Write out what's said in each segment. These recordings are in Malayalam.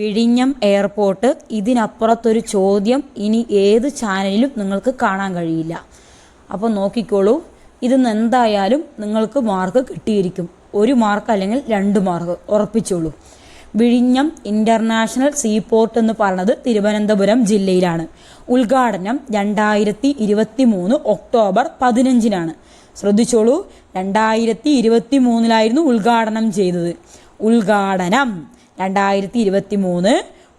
വിഴിഞ്ഞം എയർപോർട്ട് ഇതിനപ്പുറത്തൊരു ചോദ്യം ഇനി ഏത് ചാനലിലും നിങ്ങൾക്ക് കാണാൻ കഴിയില്ല. അപ്പോൾ നോക്കിക്കോളൂ ഇതിന്ന് എന്തായാലും നിങ്ങൾക്ക് മാർക്ക് കിട്ടിയിരിക്കും. ഒരു മാർക്ക് അല്ലെങ്കിൽ രണ്ട് മാർക്ക് ഉറപ്പിച്ചോളൂ. വിഴിഞ്ഞം ഇന്റർനാഷണൽ സീപോർട്ട് എന്ന് പറയുന്നത് തിരുവനന്തപുരം ജില്ലയിലാണ്. ഉദ്ഘാടനം രണ്ടായിരത്തി ഇരുപത്തി മൂന്ന് ഒക്ടോബർ പതിനഞ്ചിനാണ്. ശ്രദ്ധിച്ചോളൂ രണ്ടായിരത്തി ഇരുപത്തി മൂന്നിലായിരുന്നു ഉദ്ഘാടനം ചെയ്തത്. ഉദ്ഘാടനം. രണ്ടായിരത്തി ഇരുപത്തി മൂന്ന്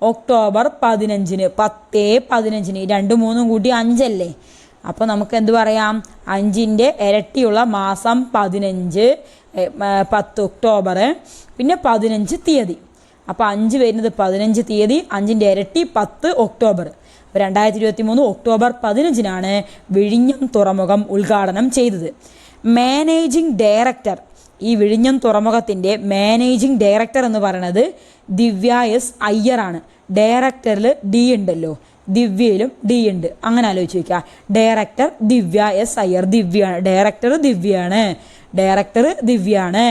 ഒക്ടോബർ പതിനഞ്ചിന് പത്തേ പതിനഞ്ചിന് രണ്ട് മൂന്നും കൂട്ടി അഞ്ചല്ലേ? അപ്പോൾ നമുക്ക് എന്ത് പറയാം? അഞ്ചിന്റെ ഇരട്ടിയുള്ള മാസം പതിനഞ്ച് പത്ത് ഒക്ടോബർ പിന്നെ പതിനഞ്ച് തീയതി. അപ്പോൾ അഞ്ച് വരുന്നത് പതിനഞ്ച് തീയതി അഞ്ചിന്റെ ഇരട്ടി പത്ത് ഒക്ടോബർ. അപ്പോൾ രണ്ടായിരത്തി ഇരുപത്തി മൂന്ന് ഒക്ടോബർ പതിനഞ്ചിനാണ് വിഴിഞ്ഞം തുറമുഖം ഉദ്ഘാടനം ചെയ്തത്. മാനേജിംഗ് ഡയറക്ടർ ഈ വിഴിഞ്ഞം തുറമുഖത്തിന്റെ മാനേജിംഗ് ഡയറക്ടർ എന്ന് പറയുന്നത് ദിവ്യ എസ് അയ്യറാണ് ഡയറക്ടറിൽ ഡി ഉണ്ടല്ലോ. ദിവ്യയിലും ഡി ഉണ്ട്. അങ്ങനെ ആലോചിച്ച് വയ്ക്കുക ഡയറക്ടർ ദിവ്യ എസ് അയ്യർ ദിവ്യയാണ് ഡയറക്ടർ ദിവ്യയാണ് ഡയറക്ടർ ദിവ്യയാണ്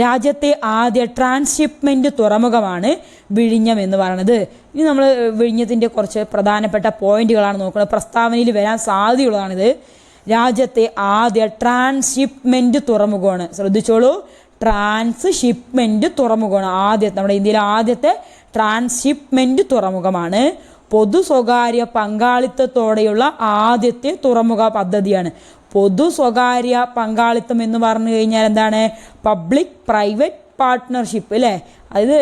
രാജ്യത്തെ ആദ്യ ട്രാൻസ്ഷിപ്മെന്റ് തുറമുഖമാണ് വിഴിഞ്ഞം എന്ന് പറയുന്നത് ഇനി നമ്മൾ വിഴിഞ്ഞത്തിന്റെ കുറച്ച് പ്രധാനപ്പെട്ട പോയിന്റുകളാണ് നോക്കുന്നത് പ്രസ്താവനയിൽ വരാൻ സാധ്യതയുള്ളതാണിത്. രാജ്യത്തെ ആദ്യ ട്രാൻസ്ഷിപ്മെന്റ് തുറമുഖമാണ്. ശ്രദ്ധിച്ചോളൂ. ട്രാൻസ്ഷിപ്മെന്റ് തുറമുഖമാണ്. ആദ്യത്തെ നമ്മുടെ ഇന്ത്യയിലെ ആദ്യത്തെ ട്രാൻസ്ഷിപ്മെന്റ് തുറമുഖമാണ്. പൊതു സ്വകാര്യ പങ്കാളിത്തത്തോടെയുള്ള ആദ്യത്തെ തുറമുഖ പദ്ധതിയാണ്. പൊതു സ്വകാര്യ പങ്കാളിത്തം എന്ന് പറഞ്ഞു കഴിഞ്ഞാൽ എന്താണ്? പബ്ലിക് പ്രൈവറ്റ് പാർട്ട്ണർഷിപ്പ് അല്ലേ? അത്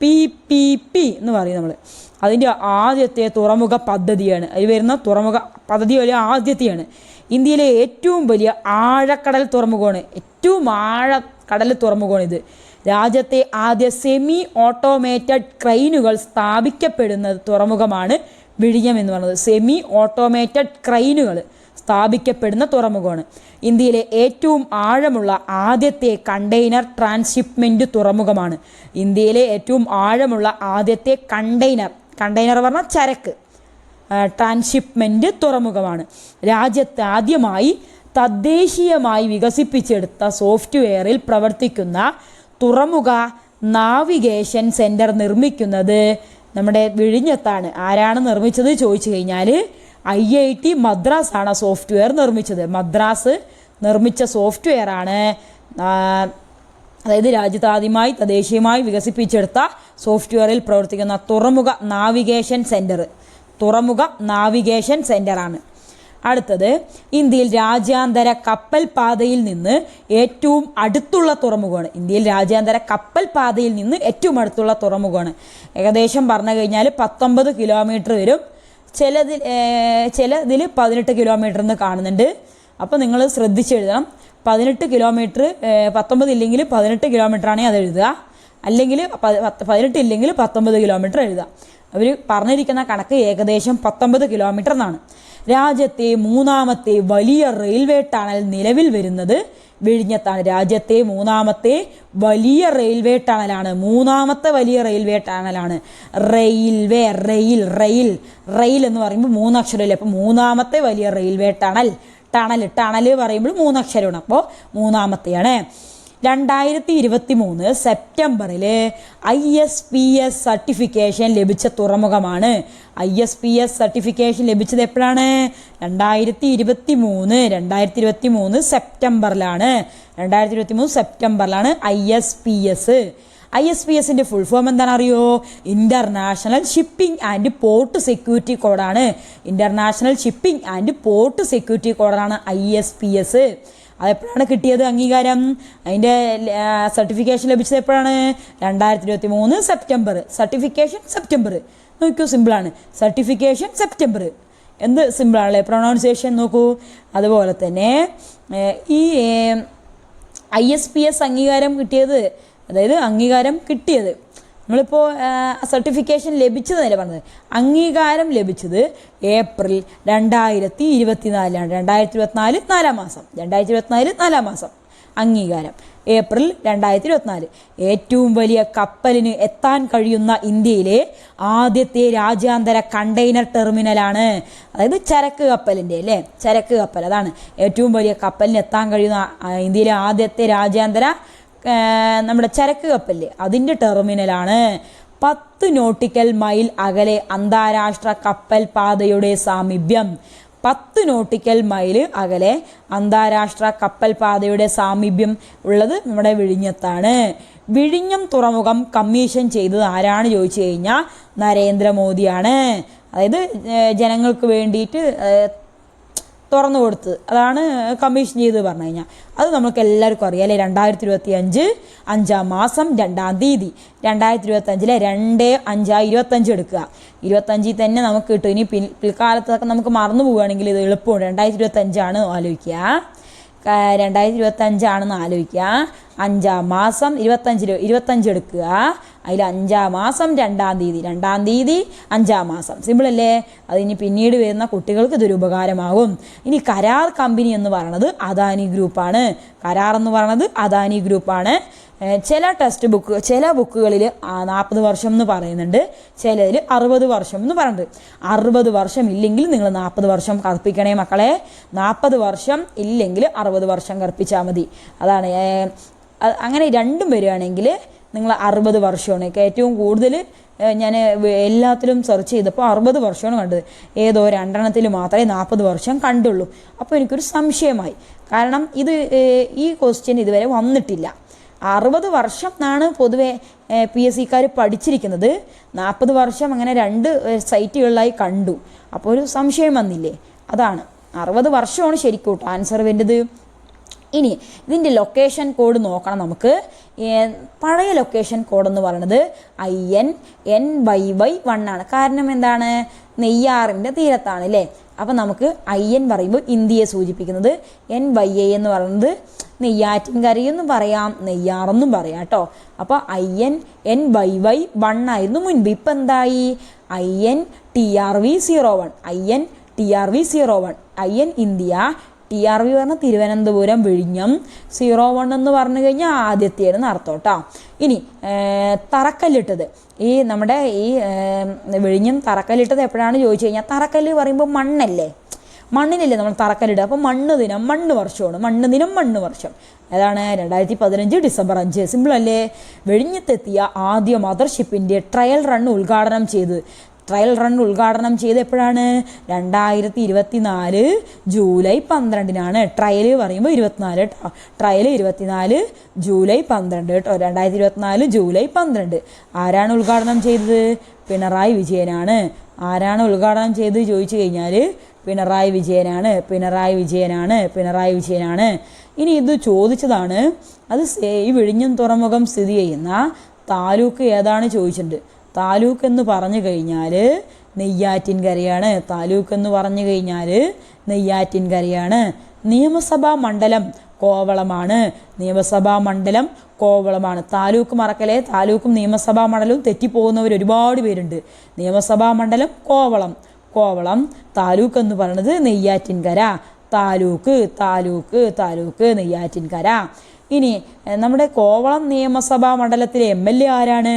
പി പി പി എന്ന് പറയും നമ്മൾ അതിന്റെ ആദ്യത്തെ തുറമുഖ പദ്ധതിയാണ്. അതിൽ വരുന്ന തുറമുഖ പദ്ധതി വലിയ ആദ്യത്തെയാണ്. ഇന്ത്യയിലെ ഏറ്റവും വലിയ ആഴക്കടൽ തുറമുഖമാണ്. ഏറ്റവും ആഴക്കടൽ തുറമുഖമാണ് ഇത് രാജ്യത്തെ ആദ്യ സെമി ഓട്ടോമേറ്റഡ് ക്രെയിനുകൾ സ്ഥാപിക്കപ്പെടുന്ന തുറമുഖമാണ് വിഴിഞ്ഞം എന്ന് പറയുന്നത്. സെമി ഓട്ടോമേറ്റഡ് ക്രെയിനുകൾ സ്ഥാപിക്കപ്പെടുന്ന തുറമുഖമാണ്. ഇന്ത്യയിലെ ഏറ്റവും ആഴമുള്ള ആദ്യത്തെ കണ്ടെയ്നർ ട്രാൻസ്ഷിപ്മെന്റ് തുറമുഖമാണ്. ഇന്ത്യയിലെ ഏറ്റവും ആഴമുള്ള ആദ്യത്തെ കണ്ടെയ്നർ കണ്ടെയ്നർ പറഞ്ഞാൽ ചരക്ക് ട്രാൻസ്ഷിപ്മെന്റ് തുറമുഖമാണ്. രാജ്യത്ത് ആദ്യമായി തദ്ദേശീയമായി വികസിപ്പിച്ചെടുത്ത സോഫ്റ്റ്വെയറിൽ പ്രവർത്തിക്കുന്ന തുറമുഖ നാവിഗേഷൻ സെന്റർ നിർമ്മിക്കുന്നത് നമ്മുടെ വിഴിഞ്ഞത്താണ്. ആരാണ് നിർമ്മിച്ചത് ചോദിച്ചു കഴിഞ്ഞാൽ ഐ ഐ ടി മദ്രാസ് ആണ് സോഫ്റ്റ്വെയർ നിർമ്മിച്ചത്. മദ്രാസ് നിർമ്മിച്ച സോഫ്റ്റ്വെയർ ആണ് അതായത് രാജ്യത്താദ്യമായി തദ്ദേശീയമായി വികസിപ്പിച്ചെടുത്ത സോഫ്റ്റ്വെയറിൽ പ്രവർത്തിക്കുന്ന തുറമുഖ നാവിഗേഷൻ സെന്റർ തുറമുഖ നാവിഗേഷൻ സെന്ററാണ് അടുത്തത് ഇന്ത്യയിൽ രാജ്യാന്തര കപ്പൽ പാതയിൽ നിന്ന് ഏറ്റവും അടുത്തുള്ള തുറമുഖമാണ്. ഇന്ത്യയിൽ രാജ്യാന്തര കപ്പൽ പാതയിൽ നിന്ന് ഏറ്റവും അടുത്തുള്ള തുറമുഖമാണ്. ഏകദേശം പറഞ്ഞു കഴിഞ്ഞാൽ പത്തൊമ്പത് കിലോമീറ്റർ വരും. ചിലതിൽ ചിലതിൽ പതിനെട്ട് കിലോമീറ്റർ എന്ന് കാണുന്നുണ്ട്. അപ്പോൾ നിങ്ങൾ ശ്രദ്ധിച്ചെഴുതണം. പതിനെട്ട് കിലോമീറ്റർ പത്തൊമ്പത് ഇല്ലെങ്കിൽ പതിനെട്ട് കിലോമീറ്റർ ആണെങ്കിൽ അത് എഴുതുക. അല്ലെങ്കിൽ പതിനെട്ട് ഇല്ലെങ്കിൽ പത്തൊമ്പത് കിലോമീറ്റർ എഴുതുക. അവർ പറഞ്ഞിരിക്കുന്ന കണക്ക് ഏകദേശം പത്തൊമ്പത് കിലോമീറ്റർ എന്നാണ്. രാജ്യത്തെ മൂന്നാമത്തെ വലിയ റെയിൽവേ ടണൽ നിലവിൽ വരുന്നത് വിഴിഞ്ഞത്താണ്. രാജ്യത്തെ മൂന്നാമത്തെ വലിയ റെയിൽവേ ടണലാണ്. മൂന്നാമത്തെ വലിയ റെയിൽവേ ടണലാണ്. റെയിൽവേ റെയിൽ റെയിൽ റെയിൽ എന്ന് പറയുമ്പോൾ മൂന്നക്ഷരമല്ലേ അപ്പോൾ മൂന്നാമത്തെ വലിയ റെയിൽവേ ടണൽ ടണൽ ടണൽ പറയുമ്പോൾ മൂന്നക്ഷരമാണ്. അപ്പോൾ മൂന്നാമത്തെയാണ്. രണ്ടായിരത്തി ഇരുപത്തി മൂന്ന് സെപ്റ്റംബറിൽ I S P S certification ലഭിച്ച തുറമുഖമാണ്. I S P S certification ലഭിച്ചത് എപ്പോഴാണ്? രണ്ടായിരത്തി ഇരുപത്തി മൂന്ന് രണ്ടായിരത്തി ഇരുപത്തി മൂന്ന് സെപ്റ്റംബറിലാണ്. രണ്ടായിരത്തി ഇരുപത്തി മൂന്ന് സെപ്റ്റംബറിലാണ് I S P S. I S P എസിന്റെ ഫുൾ ഫോം എന്താണ് അറിയോ international shipping and port security കോഡാണ് international shipping and port security കോഡാണ് ഐ എസ് പി എസ്. അതെപ്പോഴാണ് കിട്ടിയത് അംഗീകാരം? അതിന്റെ സർട്ടിഫിക്കേഷൻ ലഭിച്ചത് എപ്പോഴാണ്? രണ്ടായിരത്തി ഇരുപത്തി മൂന്ന് സെപ്റ്റംബർ. Certification September. നോക്കൂ സിമ്പിളാണ് സർട്ടിഫിക്കേഷൻ സെപ്റ്റംബർ. എന്ത് സിമ്പിളാണല്ലേ പ്രൊണൗൺസിയേഷൻ നോക്കൂ. അതുപോലെ തന്നെ ഈ ഐ എസ് പി എസ് അംഗീകാരം കിട്ടിയത് അതായത് അംഗീകാരം കിട്ടിയത്. നമ്മളിപ്പോൾ സർട്ടിഫിക്കേഷൻ ലഭിച്ചതല്ലേ പറഞ്ഞത്? അംഗീകാരം ലഭിച്ചത് ഏപ്രിൽ രണ്ടായിരത്തി ഇരുപത്തിനാലിലാണ് രണ്ടായിരത്തി ഇരുപത്തിനാല് നാലാം മാസം. രണ്ടായിരത്തി ഇരുപത്തിനാല് നാലാം മാസം. അംഗീകാരം. ഏപ്രിൽ രണ്ടായിരത്തി ഇരുപത്തിനാല് ഏറ്റവും വലിയ കപ്പലിന് എത്താൻ കഴിയുന്ന ഇന്ത്യയിലെ ആദ്യത്തെ രാജ്യാന്തര കണ്ടെയ്നർ ടെർമിനലാണ്. അതായത് ചരക്ക് കപ്പലിന്റെ അല്ലേ? ചരക്ക് കപ്പൽ. അതാണ്. ഏറ്റവും വലിയ കപ്പലിന് എത്താൻ കഴിയുന്ന ഇന്ത്യയിലെ ആദ്യത്തെ രാജ്യാന്തര നമ്മുടെ ചരക്ക് കപ്പലില്ലേ അതിന്റെ ടെർമിനലാണ് പത്ത് നോട്ടിക്കൽ മൈൽ അകലെ അന്താരാഷ്ട്ര കപ്പൽ പാതയുടെ സാമീപ്യം. പത്ത് നോട്ടിക്കൽ മൈൽ അകലെ അന്താരാഷ്ട്ര കപ്പൽ പാതയുടെ സാമീപ്യം ഉള്ളത് നമ്മുടെ വിഴിഞ്ഞത്താണ്. വിഴിഞ്ഞം തുറമുഖം കമ്മീഷൻ ചെയ്തത് ആരാണ് ചോദിച്ചു കഴിഞ്ഞാൽ നരേന്ദ്രമോദിയാണ്. അതായത് ജനങ്ങൾക്ക് വേണ്ടിയിട്ട് തുറന്നു കൊടുത്ത്. അതാണ് കമ്മീഷൻ ചെയ്ത് പറഞ്ഞു കഴിഞ്ഞാൽ അത് നമുക്ക് എല്ലാവർക്കും അറിയാം അല്ലേ? രണ്ടായിരത്തി ഇരുപത്തി അഞ്ച് അഞ്ചാം മാസം രണ്ടാം തീയതി. രണ്ടായിരത്തി ഇരുപത്തി അഞ്ചിലെ രണ്ട് അഞ്ചാ ഇരുപത്തഞ്ച് എടുക്കുക. ഇരുപത്തഞ്ചിൽ തന്നെ നമുക്ക് കിട്ടും. ഇനി പിൽ പിൽക്കാലത്തൊക്കെ നമുക്ക് മറന്നു പോവുകയാണെങ്കിൽ ഇത് എളുപ്പമുണ്ട് രണ്ടായിരത്തി ഇരുപത്തഞ്ചാണ് ആലോചിക്കുക. രണ്ടായിരത്തി ഇരുപത്തഞ്ചാണെന്ന് ആലോചിക്കുക. അഞ്ചാം മാസം ഇരുപത്തഞ്ച് ഇരുപത്തഞ്ച് എടുക്കുക. അതിൽ അഞ്ചാം മാസം രണ്ടാം തീയതി രണ്ടാം തീയതി അഞ്ചാം മാസം. സിമ്പിൾ അല്ലേ? അത് ഇനി പിന്നീട് വരുന്ന കുട്ടികൾക്ക് ഇതൊരു ഉപകാരമാകും. ഇനി കരാർ കമ്പനി എന്ന് പറയുന്നത് അദാനി ഗ്രൂപ്പാണ്. കരാർ എന്ന് പറയുന്നത് അദാനി ഗ്രൂപ്പാണ്. ചില ടെക്സ്റ്റ് ബുക്ക് ചില ബുക്കുകളിൽ നാൽപ്പത് വർഷം എന്ന് പറയുന്നുണ്ട്. ചിലതിൽ അറുപത് വർഷം എന്ന് പറയുന്നുണ്ട്. അറുപത് വർഷം ഇല്ലെങ്കിൽ നിങ്ങൾ നാൽപ്പത് വർഷം കറുപ്പിക്കണേ മക്കളെ. നാൽപ്പത് വർഷം ഇല്ലെങ്കിൽ അറുപത് വർഷം കറുപ്പിച്ചാൽ മതി. അതാണ് അങ്ങനെ രണ്ടും വരികയാണെങ്കിൽ നിങ്ങൾ അറുപത് വർഷമാണ്. ഏറ്റവും കൂടുതൽ ഞാൻ എല്ലാത്തിലും സെർച്ച് ചെയ്തപ്പോൾ അറുപത് വർഷമാണ് കണ്ടത്. ഏതോ രണ്ടെണ്ണത്തിൽ മാത്രമേ നാൽപ്പത് വർഷം കണ്ടുള്ളൂ. അപ്പോൾ എനിക്കൊരു സംശയമായി. കാരണം ഇത് ഈ ക്വസ്റ്റ്യൻ ഇതുവരെ വന്നിട്ടില്ല. അറുപത് വർഷം എന്നാണ് പൊതുവെ പി എസ് സിക്കാർ പഠിച്ചിരിക്കുന്നത്. നാൽപ്പത് വർഷം അങ്ങനെ രണ്ട് സൈറ്റുകളിലായി കണ്ടു. അപ്പോൾ ഒരു സംശയം വന്നില്ലേ? അതാണ്. അറുപത് വർഷമാണ് ശരിക്കും ആൻസർ വേണ്ടത് ഇനി ഇതിന്റെ ലൊക്കേഷൻ കോഡ് നോക്കണം നമുക്ക്. പഴയ ലൊക്കേഷൻ കോഡ് എന്ന് പറയുന്നത് I N N Y Y one ആണ്. കാരണം എന്താണ്? നെയ്യാറിന്റെ തീരത്താണ് അല്ലേ അപ്പം നമുക്ക് ഐ എൻ പറയുമ്പോൾ ഇന്ത്യയെ സൂചിപ്പിക്കുന്നത് എൻ വൈ എ എന്ന് പറയുന്നത് നെയ്യാറ്റിൻകരയെന്നും പറയാം നെയ്യാറെന്നും പറയാം കേട്ടോ അപ്പോൾ I N N Y Y one ആയിരുന്നു മുൻപ്. ഇപ്പം എന്തായി? I N T R V zero one. I N T R V zero one. I N India T R V പറഞ്ഞ തിരുവനന്തപുരം വിഴിഞ്ഞം സീറോ വൺ എന്ന് പറഞ്ഞു കഴിഞ്ഞാൽ ആദ്യത്തേത് നടത്തോട്ടോ. ഇനി തറക്കല്ലിട്ടത്. ഈ നമ്മുടെ ഈ വിഴിഞ്ഞം തറക്കല്ലിട്ടത് എപ്പോഴാണ് ചോദിച്ചു കഴിഞ്ഞാൽ തറക്കല്ല് പറയുമ്പോൾ മണ്ണല്ലേ? മണ്ണിനല്ലേ നമ്മൾ തറക്കല്ലിടുക. അപ്പോൾ മണ്ണ് ദിനം മണ്ണ് വർഷമാണ്. മണ്ണ് ദിനം മണ്ണ് വർഷം. അതാണ് രണ്ടായിരത്തി പതിനഞ്ച് ഡിസംബർ അഞ്ച്. സിമ്പിൾ അല്ലേ വെടിഞ്ഞത്തെത്തിയ ആദ്യ മദർഷിപ്പിന്റെ ട്രയൽ റൺ ഉദ്ഘാടനം ചെയ്ത് ട്രയൽ റൺ ഉദ്ഘാടനം ചെയ്ത് എപ്പോഴാണ്? രണ്ടായിരത്തി ഇരുപത്തി നാല് ജൂലൈ പന്ത്രണ്ടിനാണ്. ട്രയൽ പറയുമ്പോൾ ഇരുപത്തിനാല് കേട്ടോ ട്രയൽ ഇരുപത്തിനാല് ജൂലൈ പന്ത്രണ്ട് കേട്ടോ രണ്ടായിരത്തി ഇരുപത്തിനാല് ജൂലൈ പന്ത്രണ്ട്. ആരാണ് ഉദ്ഘാടനം ചെയ്തത്? പിണറായി വിജയനാണ്. ആരാണ് ഉദ്ഘാടനം ചെയ്ത് ചോദിച്ചു കഴിഞ്ഞാൽ പിണറായി വിജയനാണ്. പിണറായി വിജയനാണ്. പിണറായി വിജയനാണ്. ഇനി ഇത് ചോദിച്ചതാണ് അത് ഈ വിഴിഞ്ഞം തുറമുഖം സ്ഥിതി ചെയ്യുന്ന താലൂക്ക് ഏതാണ് ചോദിച്ചിട്ടുണ്ട്. താലൂക്ക് എന്ന് പറഞ്ഞു കഴിഞ്ഞാൽ നെയ്യാറ്റിൻകരയാണ് താലൂക്ക് എന്ന് പറഞ്ഞു കഴിഞ്ഞാൽ നെയ്യാറ്റിൻകരയാണ് നിയമസഭാ മണ്ഡലം കോവളമാണ്. നിയമസഭാ മണ്ഡലം കോവളമാണ്. താലൂക്ക് മറക്കലേ താലൂക്കും നിയമസഭാ മണ്ഡലവും തെറ്റിപ്പോകുന്നവർ ഒരുപാട് പേരുണ്ട്. നിയമസഭാ മണ്ഡലം കോവളം. കോവളം താലൂക്ക് എന്ന് പറയുന്നത് നെയ്യാറ്റിൻകര താലൂക്ക് താലൂക്ക് താലൂക്ക് നെയ്യാറ്റിൻകര ഇനി നമ്മുടെ കോവളം നിയമസഭാ മണ്ഡലത്തിലെ എം എൽ എ ആരാണ്?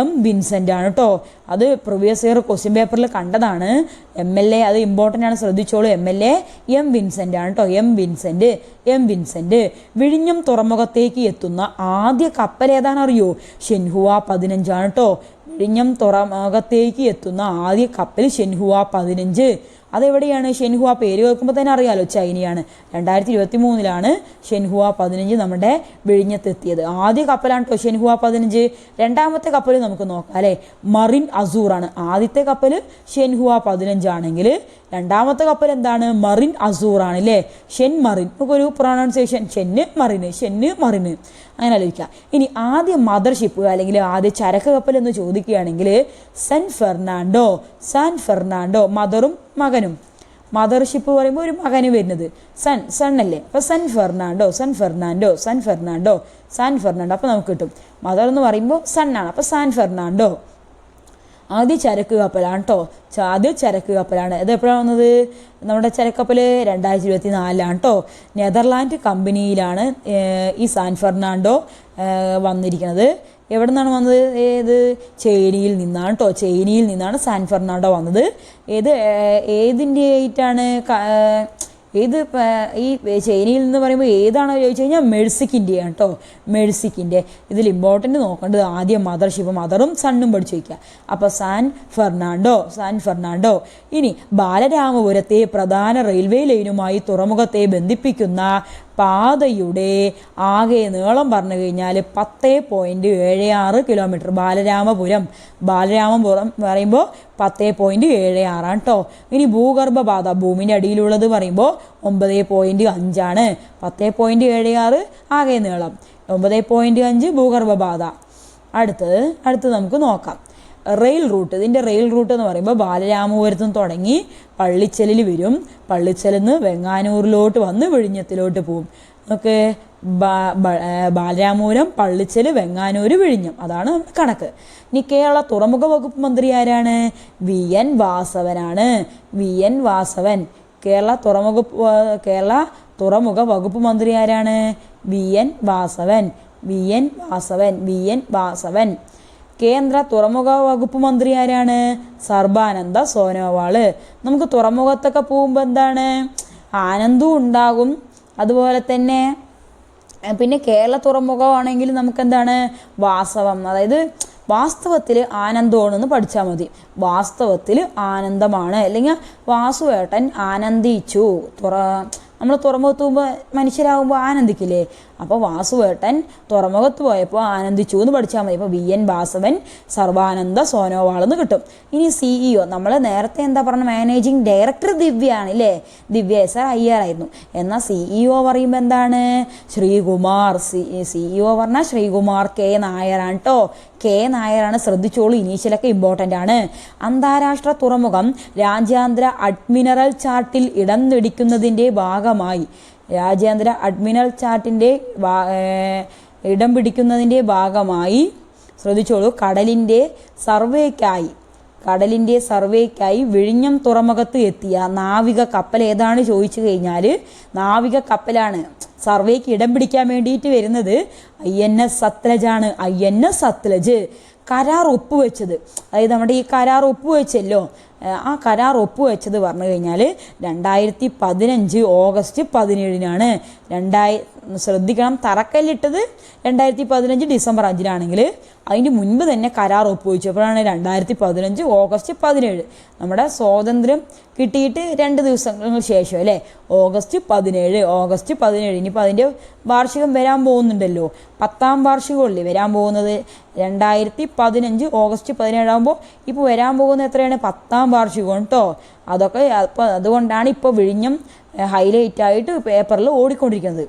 എം വിൻസെന്റ് ആണ് കേട്ടോ അത് പ്രിവിയസ് ഇയർ ക്വസ്റ്റ്യൻ പേപ്പറിൽ കണ്ടതാണ്. എം എൽ എ അത് ഇമ്പോർട്ടന്റ് ആണ് ശ്രദ്ധിച്ചോളൂ. M L A M Vincent ആണ് കേട്ടോ എം വിൻസെന്റ് എം വിൻസെന്റ് വിഴിഞ്ഞം തുറമുഖത്തേക്ക് എത്തുന്ന ആദ്യ കപ്പൽ ഏതാണെന്നറിയോ ഷെൻഹുവ പതിനഞ്ചാണ് കേട്ടോ വിഴിഞ്ഞം തുറമുഖത്തേക്ക് എത്തുന്ന ആദ്യ കപ്പൽ ഷെൻഹുവ പതിനഞ്ച്. അതെവിടെയാണ്? ഷെൻഹുവ. പേര് കേൾക്കുമ്പോൾ തന്നെ അറിയാലോ ചൈനയാണ്. രണ്ടായിരത്തി ഇരുപത്തി മൂന്നിലാണ് ഷെൻഹുവ പതിനഞ്ച് നമ്മുടെ വിഴിഞ്ഞത്തെത്തിയത്. ആദ്യ കപ്പലാണ് കേട്ടോ ഷെൻഹുവ പതിനഞ്ച്. രണ്ടാമത്തെ കപ്പൽ നമുക്ക് നോക്കാം അല്ലേ? മറിൻ അസൂറാണ്. ആദ്യത്തെ കപ്പൽ ഷെൻഹുവ പതിനഞ്ചാണെങ്കിൽ രണ്ടാമത്തെ കപ്പൽ എന്താണ്? മറിൻ അസൂറാണ് അല്ലേ ഷെൻ മറിൻ. നമുക്കൊരു പ്രൊണൗൺസിയേഷൻ ഷെന്ന് മറിന് ഷെന്ന് മറിന് അങ്ങനെ ആലോചിക്കാം. ഇനി ആദ്യ മദർഷിപ്പ് അല്ലെങ്കിൽ ആദ്യ ചരക്ക് കപ്പൽ എന്ന് ചോദിക്കുകയാണെങ്കിൽ സാൻ ഫെർണാണ്ടോ സാൻ ഫെർണാണ്ടോ മദറും മകനും. മദർഷിപ്പ് പറയുമ്പോൾ ഒരു മകന് വരുന്നത്. സൺ സൺ അല്ലേ അപ്പോൾ San Fernando San Fernando San Fernando San Fernando. അപ്പോൾ നമുക്ക് കിട്ടും. മദർ എന്ന് പറയുമ്പോൾ സൺ ആണ് അപ്പോൾ സാൻ ഫെർണാണ്ടോ? ആദ്യ ചരക്ക് കപ്പലാണ് കേട്ടോ ആദ്യ ചരക്ക് കപ്പലാണ്. ഇത് എപ്പോഴാണ് വന്നത്? നമ്മുടെ ചരക്കപ്പൽ രണ്ടായിരത്തി ഇരുപത്തി നാലിലാണ് കേട്ടോ നെതർലാൻഡ് കമ്പനിയിലാണ് ഈ സാൻ ഫെർണാണ്ടോ വന്നിരിക്കുന്നത്. എവിടെ നിന്നാണ് വന്നത്? ഏത്? ചൈനയിൽ നിന്നാണ് കേട്ടോ ചൈനയിൽ നിന്നാണ് സാൻ ഫെർണാണ്ടോ വന്നത്. ഏത് ഏതിന്റെ ആയിട്ടാണ് ഏത് ഈ ചൈനയിൽ നിന്ന് പറയുമ്പോൾ ഏതാണോ ചോദിച്ചു കഴിഞ്ഞാൽ മെഴ്സിക്കിന്റെയാണ് കേട്ടോ മെഴ്സിക്കിന്റെ. ഇതിൽ ഇമ്പോർട്ടന്റ് നോക്കേണ്ടത് ആദ്യം മദർഷിപ്പ് മദറും സണ്ണും പഠിച്ചു വയ്ക്കുക അപ്പോൾ സാൻ ഫെർണാണ്ടോ സാൻ ഫെർണാണ്ടോ. ഇനി ബാലരാമപുരത്തെ പ്രധാന റെയിൽവേ ലൈനുമായി തുറമുഖത്തെ ബന്ധിപ്പിക്കുന്ന പാതയുടെ ആകെ നീളം പറഞ്ഞു കഴിഞ്ഞാൽ പത്ത് പോയിന്റ് ഏഴ് ആറ് കിലോമീറ്റർ ബാലരാമപുരം. ബാലരാമപുരം പറയുമ്പോൾ പത്ത് പോയിന്റ് ഏഴ് ആറാണ് കേട്ടോ ഇനി ഭൂഗർഭപാത ഭൂമിന്റെ അടിയിലുള്ളത് പറയുമ്പോൾ ഒമ്പത് പോയിന്റ് അഞ്ചാണ്. പത്ത് പോയിന്റ് ഏഴ് ആറ് ആകെ നീളം. ഒമ്പത് പോയിന്റ് അഞ്ച് ഭൂഗർഭപാത. അടുത്തത് അടുത്ത് നമുക്ക് നോക്കാം. റെയിൽ റൂട്ട് ഇതിന്റെ റെയിൽ റൂട്ട് എന്ന് പറയുമ്പോൾ ബാലരാമപുരത്തും തുടങ്ങി പള്ളിച്ചലിൽ വരും. പള്ളിച്ചലിൽ നിന്ന് വെങ്ങാനൂരിലോട്ട് വന്ന് വിഴിഞ്ഞത്തിലോട്ട് പോവും. നമുക്ക് ബാലരാമപുരം പള്ളിച്ചൽ വെങ്ങാനൂർ വിഴിഞ്ഞം. അതാണ് കണക്ക്. ഇനി കേരള തുറമുഖ വകുപ്പ് മന്ത്രി ആരാണ്? V N വാസവനാണ്. V N Vasavan. Kerala തുറമുഖ കേരള തുറമുഖ വകുപ്പ് മന്ത്രി ആരാണ്? V N Vasavan. V N Vasavan. V N Vasavan. കേന്ദ്ര തുറമുഖ വകുപ്പ് മന്ത്രി ആരാണ്? സർബാനന്ദ സോനോവാൾ. നമുക്ക് തുറമുഖത്തൊക്കെ പോകുമ്പോൾ എന്താണ്? ആനന്ദവും ഉണ്ടാകും. അതുപോലെ തന്നെ പിന്നെ കേരള തുറമുഖമാണെങ്കിൽ നമുക്ക് എന്താണ് വാസവം അതായത് വാസ്തവത്തിൽ ആനന്ദമാണെന്ന് പഠിച്ചാൽ മതി. വാസ്തവത്തിൽ ആനന്ദമാണ്. അല്ലെങ്കിൽ വാസുവേട്ടൻ ആനന്ദിച്ചു. തുറ നമ്മൾ തുറമുഖത്ത് പോകുമ്പോൾ മനുഷ്യരാകുമ്പോൾ ആനന്ദിക്കില്ലേ? അപ്പോൾ വാസുവേട്ടൻ തുറമുഖത്ത് പോയപ്പോൾ ആനന്ദിച്ചു എന്ന് പഠിച്ചാൽ മതി. ഇപ്പോൾ വി എൻ വാസവൻ സർവാനന്ദ സോനോവാൾ എന്ന് കിട്ടും. ഇനി സിഇഒ നമ്മൾ നേരത്തെ എന്താ പറഞ്ഞ മാനേജിങ് ഡയറക്ടർ ദിവ്യയാണ് ആണല്ലേ Divya S R I R ആയിരുന്നു. എന്നാൽ സിഇഒ പറയുമ്പോൾ എന്താണ്? ശ്രീകുമാർ സി സിഇഒ പറഞ്ഞാൽ ശ്രീകുമാർ കെ നായരാണ് കേട്ടോ കെ നായരാണ് ശ്രദ്ധിച്ചോളൂ ഇനീഷ്യലൊക്കെ ഇമ്പോർട്ടന്റ് ആണ്. അന്താരാഷ്ട്ര തുറമുഖം രാജ്യാന്തര അഡ്മിനറൽ ചാർട്ടിൽ ഇടം നെടിക്കുന്നതിന്റെ ഭാഗമായി. രാജ്യാന്തര അഡ്മിനൽ ചാർട്ടിന്റെ ഇടം പിടിക്കുന്നതിന്റെ ഭാഗമായി ശ്രദ്ധിച്ചോളൂ കടലിന്റെ സർവേക്കായി കടലിന്റെ സർവേക്കായി വിഴിഞ്ഞം തുറമുഖത്ത് എത്തിയ നാവിക കപ്പൽ ഏതാണ് ചോദിച്ചു കഴിഞ്ഞാൽ നാവിക കപ്പലാണ്. സർവേക്ക് ഇടം പിടിക്കാൻ വേണ്ടിയിട്ട് വരുന്നത് ഐ എൻ എസ് സത്ലജാണ് ഐ എൻ എസ് സത്ലജ് കരാർ ഒപ്പുവെച്ചത്. അതായത് നമ്മുടെ ഈ കരാർ ഒപ്പുവെച്ചല്ലോ. ആ കരാർ ഒപ്പുവെച്ചത് പറഞ്ഞു കഴിഞ്ഞാൽ രണ്ടായിരത്തി പതിനഞ്ച് ഓഗസ്റ്റ് പതിനേഴിനാണ്. രണ്ടായി ശ്രദ്ധിക്കണം തറക്കല്ലിട്ടത് രണ്ടായിരത്തി പതിനഞ്ച് ഡിസംബർ അഞ്ചിനാണെങ്കിൽ അതിന് മുൻപ് തന്നെ കരാർ ഒപ്പുവെച്ചു. അപ്പോഴാണ് രണ്ടായിരത്തി പതിനഞ്ച് ഓഗസ്റ്റ് പതിനേഴ്. നമ്മുടെ സ്വാതന്ത്ര്യം കിട്ടിയിട്ട് രണ്ട് ദിവസങ്ങൾക്ക് ശേഷം അല്ലേ? ഓഗസ്റ്റ് പതിനേഴ് ഓഗസ്റ്റ് പതിനേഴ്. ഇനിയിപ്പോൾ അതിന്റെ വാർഷികം വരാൻ പോകുന്നുണ്ടല്ലോ. പത്താം വാർഷികമല്ലേ വരാൻ പോകുന്നത്? രണ്ടായിരത്തി പതിനഞ്ച് ഓഗസ്റ്റ് പതിനേഴാകുമ്പോൾ ഇപ്പോൾ വരാൻ പോകുന്നത് എത്രയാണ്? പത്താം വാർഷികം കേട്ടോ അതൊക്കെ അപ്പോൾ അതുകൊണ്ടാണ് ഇപ്പോൾ വിഴിഞ്ഞം ഹൈലൈറ്റ് ആയിട്ട് പേപ്പറിൽ ഓടിക്കൊണ്ടിരിക്കുന്നത്.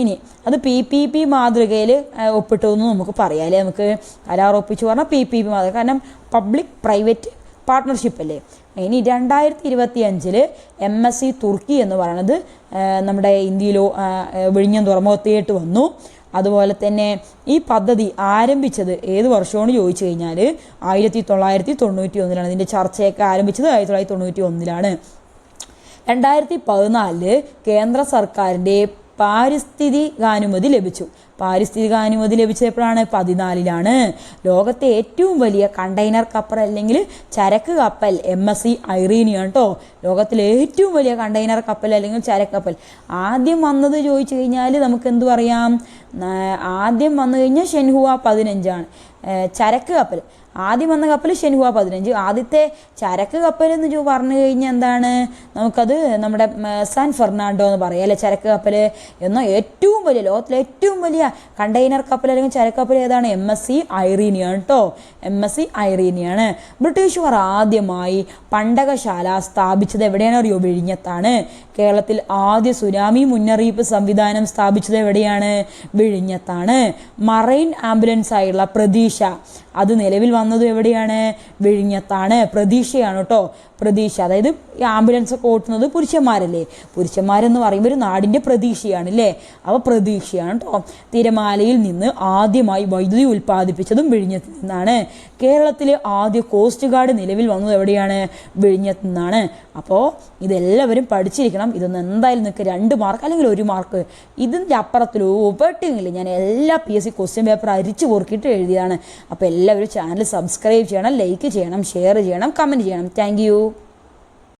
ഇനി അത് പി പി പി മാതൃകയിൽ ഒപ്പിട്ടു എന്ന് നമുക്ക് പറയാം അല്ലേ? നമുക്ക് കരാർ പറഞ്ഞാൽ പി പി പി മാതൃക. കാരണം പബ്ലിക് പ്രൈവറ്റ് പാർട്ട്ണർഷിപ്പ് അല്ലേ? ഇനി രണ്ടായിരത്തി ഇരുപത്തി അഞ്ചിൽ എം എസ് സി തുർക്കി എന്ന് പറയുന്നത് നമ്മുടെ ഇന്ത്യയിലോ വിഴിഞ്ഞം തുറമുഖത്തേട്ട് വന്നു. അതുപോലെ തന്നെ ഈ പദ്ധതി ആരംഭിച്ചത് ഏത് വർഷമാണ് ചോദിച്ചു കഴിഞ്ഞാൽ ആയിരത്തി തൊള്ളായിരത്തി തൊണ്ണൂറ്റി ഒന്നിലാണ് ഇതിന്റെ ചർച്ചയൊക്കെ ആരംഭിച്ചത് ആയിരത്തി തൊള്ളായിരത്തി തൊണ്ണൂറ്റി ഒന്നിലാണ് രണ്ടായിരത്തി പതിനാലിൽ കേന്ദ്ര സർക്കാരിന്റെ പാരിസ്ഥിതികാനുമതി ലഭിച്ചു. പാരിസ്ഥിതികാനുമതി ലഭിച്ചത് എപ്പോഴാണ് പതിനാലിലാണ്. ലോകത്തെ ഏറ്റവും വലിയ കണ്ടെയ്നർ കപ്പൽ അല്ലെങ്കിൽ ചരക്ക് കപ്പൽ എം എസ് സി ഐറീനിയാണ് കേട്ടോ ലോകത്തിലെ ഏറ്റവും വലിയ കണ്ടെയ്നർ കപ്പൽ അല്ലെങ്കിൽ ചരക്ക് കപ്പൽ. ആദ്യം വന്നത് ചോദിച്ചു കഴിഞ്ഞാൽ നമുക്ക് എന്തു പറയാം? ആദ്യം വന്നു കഴിഞ്ഞാൽ ഷെൻഹുവ പതിനഞ്ചാണ്. ചരക്ക് കപ്പൽ. ആദ്യം വന്ന കപ്പൽ ഷെൻഹുവ പതിനഞ്ച്. ആദ്യത്തെ ചരക്ക് കപ്പൽ എന്ന് പറഞ്ഞു കഴിഞ്ഞാൽ എന്താണ്? നമുക്കത് നമ്മുടെ സാൻ ഫെർണാണ്ടോ എന്ന് പറയാം. അല്ലെ? ചരക്ക് കപ്പൽ എന്നോ ഏറ്റവും വലിയ ലോകത്തിലെ ഏറ്റവും വലിയ കണ്ടെയ്നർ കപ്പൽ അല്ലെങ്കിൽ ചരക്ക് കപ്പൽ ഏതാണ്? എം എസ് സി ഐറീനിയാണ് കേട്ടോ എം എസ് സി ഐറീനിയാണ്. ബ്രിട്ടീഷുകാർ ആദ്യമായി പണ്ടകശാല സ്ഥാപിച്ചത് എവിടെയാണ്? അറിയോ വിഴിഞ്ഞത്താണ്. കേരളത്തിൽ ആദ്യ സുനാമി മുന്നറിയിപ്പ് സംവിധാനം സ്ഥാപിച്ചത് എവിടെയാണ്? വിഴിഞ്ഞത്താണ്. മറൈൻ ആംബുലൻസ് ആയുള്ള പ്രതീക്ഷ. അത് നിലവിൽ വന്നത് എവിടെയാണ്? വിഴിഞ്ഞത്താണ്. പ്രതീക്ഷയാണ് കേട്ടോ പ്രതീക്ഷ. അതായത് ഈ ആംബുലൻസ് ഒക്കെ ഓട്ടുന്നത് പുരുഷന്മാരല്ലേ? പുരുഷന്മാരെന്ന് പറയുമ്പോൾ ഒരു നാടിന്റെ പ്രതീക്ഷയാണ് അല്ലേ അപ്പോൾ പ്രതീക്ഷയാണ് കേട്ടോ തിരമാലയിൽ നിന്ന് ആദ്യമായി വൈദ്യുതി ഉൽപ്പാദിപ്പിച്ചതും വിഴിഞ്ഞത്ത് നിന്നാണ്. കേരളത്തിലെ ആദ്യ കോസ്റ്റ് ഗാർഡ് നിലവിൽ വന്നത് എവിടെയാണ്? വിഴിഞ്ഞത്ത് നിന്നാണ്. അപ്പോൾ ഇതെല്ലാവരും പഠിച്ചിരിക്കണം. ഇതൊന്ന് എന്തായാലും നിങ്ങൾക്ക് രണ്ട് മാർക്ക് അല്ലെങ്കിൽ ഒരു മാർക്ക് ഇതിന്റെ അപ്പുറത്തിലോ ഉപട്ടിങ്ങില്ല ഞാൻ എല്ലാ P S C question paper അരിച്ചു പൊറുക്കിയിട്ട് എഴുതിയതാണ്. അപ്പോൾ എല്ലാവരും ചാനൽ സബ്സ്ക്രൈബ് ചെയ്യണം ലൈക്ക് ചെയ്യണം ഷെയർ ചെയ്യണം കമന്റ് ചെയ്യണം. താങ്ക്